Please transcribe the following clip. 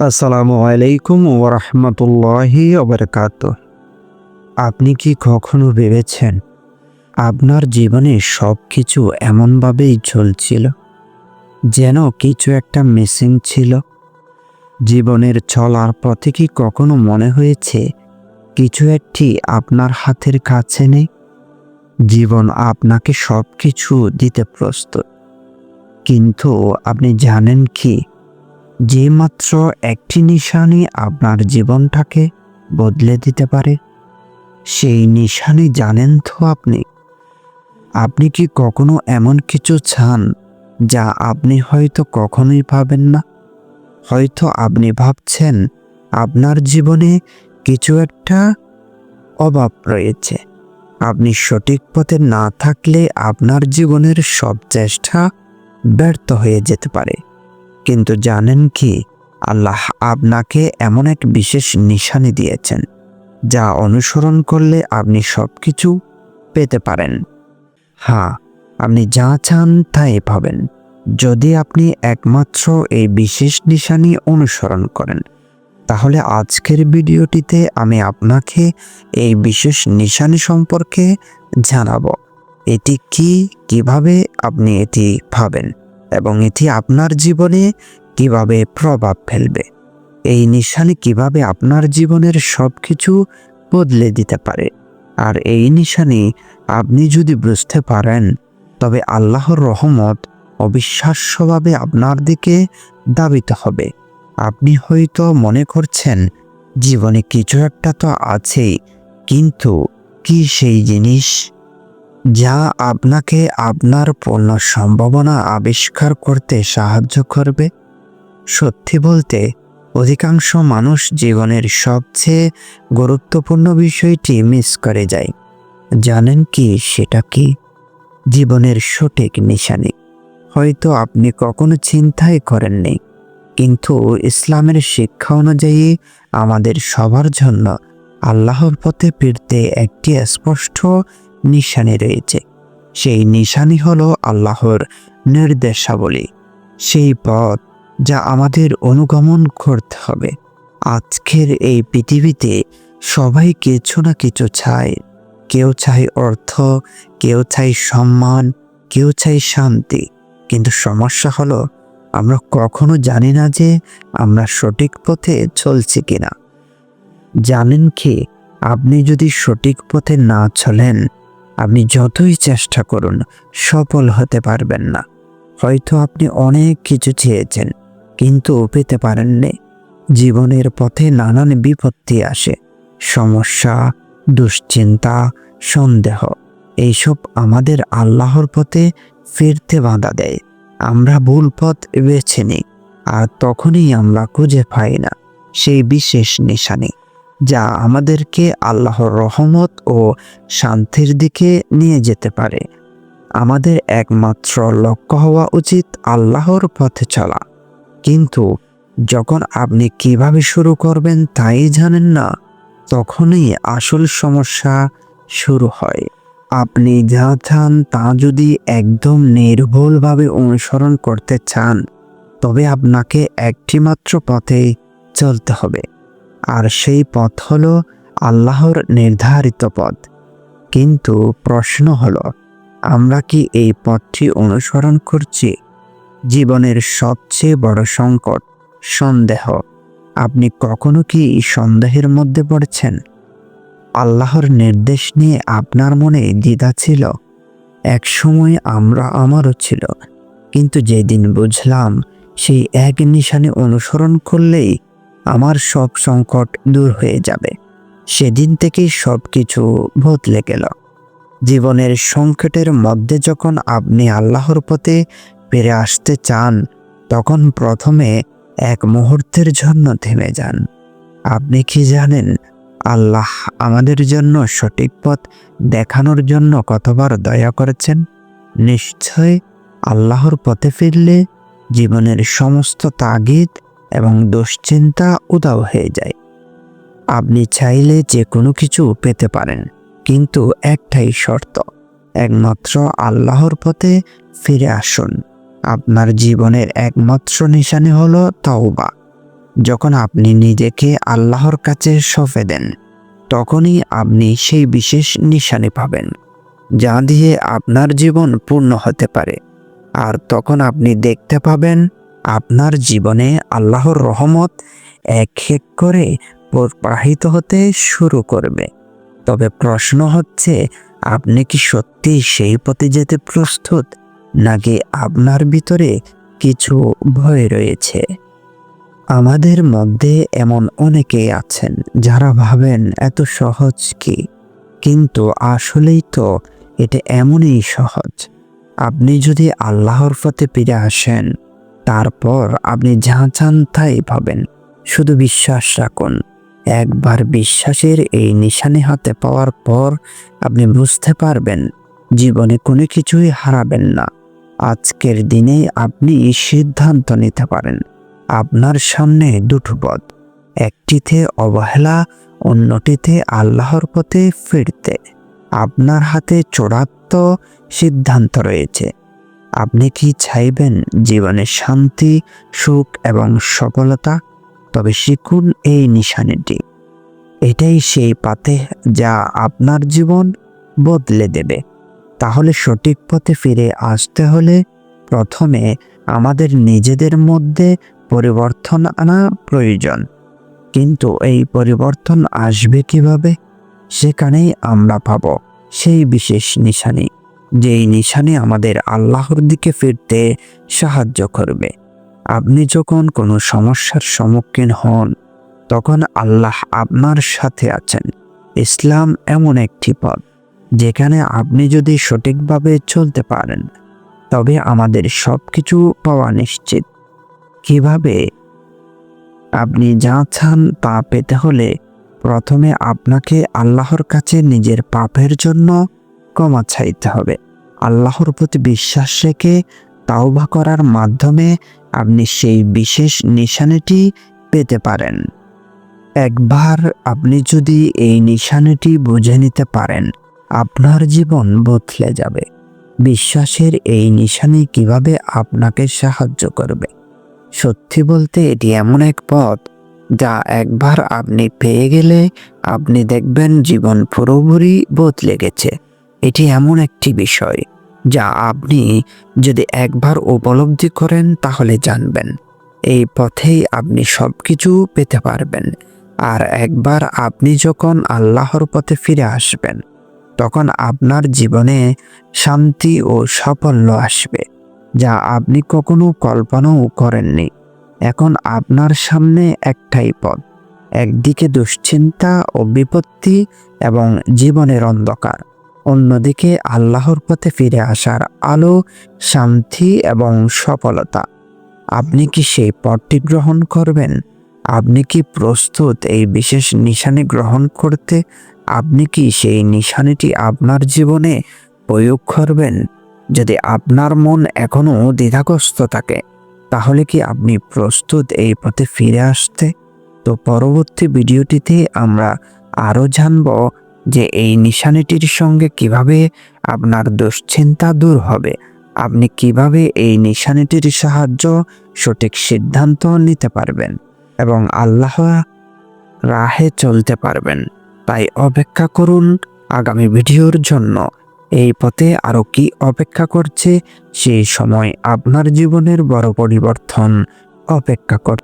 আসসালামু আলাইকুম ওরহমতুল্লাহি ওবরকাত আপনি কি কখনো ভেবেছেন আপনার জীবনে সব কিছু এমনভাবেই চলছিল? যেন কিছু একটা মিসিং ছিল? জীবনের চলার পথে কি কখনো মনে হয়েছে কিছু একটি আপনার হাতের কাছে নেই? জীবন আপনাকে সব কিছু দিতে প্রস্তুত। কিন্তু আপনি জানেন কি যে মাত্র একটি নিশানি আপনার জীবনটাকে বদলে দিতে পারে, সেই নিশানি জানেন তো আপনি। আপনি কি কখনো এমন কিছু চান যা আপনি হয়তো কখনোই পাবেন না? হয়তো আপনি ভাবছেন আপনার জীবনে কিছু একটা অভাব রয়েছে। আপনি সঠিক পথে না থাকলে আপনার জীবনের সব চেষ্টা ব্যর্থ হয়ে যেতে পারে। কিন্তু জানেন কি, আল্লাহ আপনাকে এমন এক বিশেষ নিশানি দিয়েছেন, যা অনুসরণ করলে আপনি সব কিছু পেতে পারেন। হ্যাঁ আপনি যা চান তাই পাবেন। যদি আপনি একমাত্র এই বিশেষ নিশানি অনুসরণ করেন, তাহলে আজকের ভিডিওটিতে আমি আপনাকে এই বিশেষ নিশানি সম্পর্কে জানাব। এটি কি, কীভাবে আপনি এটি পাবেন এবং এটি আপনার জীবনে কীভাবে প্রভাব ফেলবে? এই নিশানি কীভাবে আপনার জীবনের সব কিছু বদলে দিতে পারে? আর এই নিশানি আপনি যদি বুঝতে পারেন, তবে আল্লাহর রহমত অবিশ্বাস্যভাবে আপনার দিকে দাবিত হবে। আপনি হয়তো মনে করছেন, জীবনে কিছু একটা তো আছেই, কিন্তু কি সেই জিনিস? যা আপনাকে আপনার পূর্ণ সম্ভাবনা আবিষ্কার করতে সাহায্য করবে। সত্যি বলতে, অধিকাংশ মানুষ জীবনের সবচেয়ে গুরুত্বপূর্ণ বিষয়টি মিস করে যায়। জানেন কি সেটা কি? জীবনের সঠিক নিশানি। হয়তো আপনি কখনো চিন্তাই করেননি, কিন্তু ইসলামের শিক্ষা অনুযায়ী আমাদের সবার জন্য আল্লাহর পথে ফিরতে একটি স্পষ্ট নিশানি রয়েছে। সেই নিশানি হলো আল্লাহর নির্দেশাবলী। সেই পথ যা আমাদের অনুগমন করতে হবে। আজকের এই পৃথিবীতে সবাই কিছু না কিছু চায়। কেউ চাই অর্থ, কেউ চাই সম্মান, কেউ চাই শান্তি। কিন্তু সমস্যা হলো, আমরা কখনো জানি না যে আমরা সঠিক পথে চলছি কিনা। জানেন কি, আপনি যদি সঠিক পথে না চলেন আপনি যতই চেষ্টা করুন, সফল হতে পারবেন না। হয়তো আপনি অনেক কিছু চেয়েছেন, কিন্তু পেতে পারেননি। জীবনের পথে নানান বিপত্তি আসে। সমস্যা, দুশ্চিন্তা, সন্দেহ, এইসব আমাদের আল্লাহর পথে ফিরতে বাধা দেয়। আমরা ভুল পথ বেছে নিই, আর তখনই আমরা খুঁজে পাই না। সেই বিশেষ নিশানি। যা আমাদেরকে আল্লাহর রহমত ও শান্তির দিকে নিয়ে যেতে পারে। আমাদের একমাত্র লক্ষ্য হওয়া উচিত আল্লাহর পথে চলা। কিন্তু যখন আপনি কীভাবে শুরু করবেন তাই জানেন না, তখনই আসল সমস্যা শুরু হয়। আপনি যা চান তা যদি একদম নির্ভুলভাবে অনুসরণ করতে চান, তবে আপনাকে একটিমাত্র পথে চলতে হবে। আর সেই পথ হলো আল্লাহর নির্ধারিত পথ। কিন্তু প্রশ্ন হলো, আমরা কি এই পথটি অনুসরণ করছি? জীবনের সবচেয়ে বড় সংকট সন্দেহ। আপনি কখনো কি সন্দেহের মধ্যে পড়েছেন? আল্লাহর নির্দেশ নিয়ে আপনার মনে দ্বিধা ছিল? এক সময় আমরা আমারও ছিল। কিন্তু যেদিন বুঝলাম সেই এক নিশানে অনুসরণ করলেই আমার সব সংকট দূর হয়ে যাবে। সেদিন থেকেই সব কিছু বদলে গেল। জীবনের সংকটের মধ্যে যখন আপনি আল্লাহর পথে ফিরে আসতে চান, তখন প্রথমে এক মুহূর্তের জন্য থেমে যান। আপনি কি জানেন, আল্লাহ আমাদের জন্য সঠিক পথ দেখানোর জন্য কতবার দয়া করেছেন? নিশ্চয় আল্লাহর পথে ফিরলে জীবনের সমস্ত তাগিদ এবং দুশ্চিন্তা উদাও হয়ে যায়। আপনি চাইলে যে কোনো কিছু পেতে পারেন, কিন্তু একটাই শর্ত, একমাত্র আল্লাহর পথে ফিরে আসুন। আপনার জীবনের একমাত্র নিশানি হলো তাওবা। যখন আপনি নিজেকে আল্লাহর কাছে সঁপে দেন, তখনই আপনি সেই বিশেষ নিশানি পাবেন, যা দিয়ে আপনার জীবন পূর্ণ হতে পারে। আর তখন আপনি দেখতে পাবেন আপনার জীবনে আল্লাহর রহমত এক এক করে প্রবাহিত হতে শুরু করবে। তবে প্রশ্ন হচ্ছে, আপনি কি সত্যি সেই পথে যেতে প্রস্তুত, নাকি আপনার ভিতরে কিছু ভয় রয়েছে? আমাদের মধ্যে এমন অনেকেই আছেন, যারা ভাবেন এত সহজ কি? কিন্তু আসলেই তো এটা এমনই সহজ। আপনি যদি আল্লাহর পথে ফিরে আসেন তারপর আপনি যা চান তাই পাবেন। শুধু বিশ্বাস রাখুন, একবার বিশ্বাসের এই নিশানে হাতে পাওয়ার পর আপনি বুঝতে পারবেন, জীবনে কোনো কিছুই হারাবেন না। আজকের দিনে আপনি সিদ্ধান্ত নিতে পারেন, আপনার সামনে দুটো পথ, একটিতে অবহেলা, অন্যটিতে আল্লাহর পথে ফিরতে। আপনার হাতে চূড়ান্ত সিদ্ধান্ত রয়েছে। আপনি কি চাইবেন জীবনে শান্তি, সুখ এবং সফলতা? তবে শিখুন এই নিশানিটি। এটাই সেই পাতে যা আপনার জীবন বদলে দেবে। তাহলে সঠিক পথে ফিরে আসতে হলে প্রথমে আমাদের নিজেদের মধ্যে পরিবর্তন আনা প্রয়োজন। কিন্তু এই পরিবর্তন আসবে কীভাবে? সেখানেই আমরা পাব সেই বিশেষ নিশানি। যেই নিশানে আমাদের আল্লাহর দিকে ফিরতে সাহায্য করবে। আপনি যখন কোনো সমস্যার সম্মুখীন হন, তখন আল্লাহ আপনার সাথে আছেন। ইসলাম এমন একটি পথ, যেখানে আপনি যদি সঠিকভাবে চলতে পারেন, তবে আমাদের সব কিছু পাওয়া নিশ্চিত। কীভাবে? আপনি যা চান তা পেতে হলে প্রথমে আপনাকে আল্লাহর কাছে নিজের পাপের জন্য ক্ষমা চাইতে হবে। আল্লাহর প্রতি বিশ্বাস রেখে তাওবা করার মাধ্যমে আপনি সেই বিশেষ নিশানিটি পেতে পারেন। একবার আপনি যদি এই নিশানিটি বুঝে নিতে পারেন, আপনার জীবন বদলে যাবে। বিশ্বাসের এই নিশানি কীভাবে আপনাকে সাহায্য করবে? সত্যি বলতে এটি এমন এক পথ যা একবার আপনি পেয়ে গেলে আপনি দেখবেন জীবন পুরোপুরি বদলে গেছে। এটি এমন একটি বিষয় যা আপনি যদি একবার উপলব্ধি করেন তাহলে জানবেন। এই পথেই আপনি সব কিছু পেতে পারবেন। আর একবার আপনি যখন আল্লাহর পথে ফিরে আসবেন, তখন আপনার জীবনে শান্তি ও সাফল্য আসবে, যা আপনি কখনো কল্পনাও করেননি। এখন আপনার সামনে একটাই পথ, একদিকে দুশ্চিন্তা ও বিপত্তি এবং জীবনের অন্ধকার। অন্যদিকে আল্লাহর পথে ফিরে আসার আলো, শান্তি এবং সফলতা। আপনি কি সেই পথটি গ্রহণ করবেন? আপনি কি প্রস্তুত এই বিশেষ নিশানি গ্রহণ করতে? আপনি কি সেই নিশানিটি আপনার জীবনে প্রয়োগ করবেন? যদি আপনার মন এখনও দ্বিধাগ্রস্ত থাকে, তাহলে কি আপনি প্রস্তুত এই পথে ফিরে আসতে? তো পরবর্তী ভিডিওটিতে আমরা আরও জানব যে এই নিশানিটির সঙ্গে কীভাবে আপনার দুশ্চিন্তা দূর হবে, আপনি কীভাবে এই নিশানিটির সাহায্য সঠিক সিদ্ধান্ত নিতে পারবেন এবং আল্লাহ রাহে চলতে পারবেন। তাই অপেক্ষা করুন আগামী ভিডিওর জন্য। এই পথে আরও কি অপেক্ষা করছে সেই সময় আপনার জীবনের বড় পরিবর্তন অপেক্ষা কর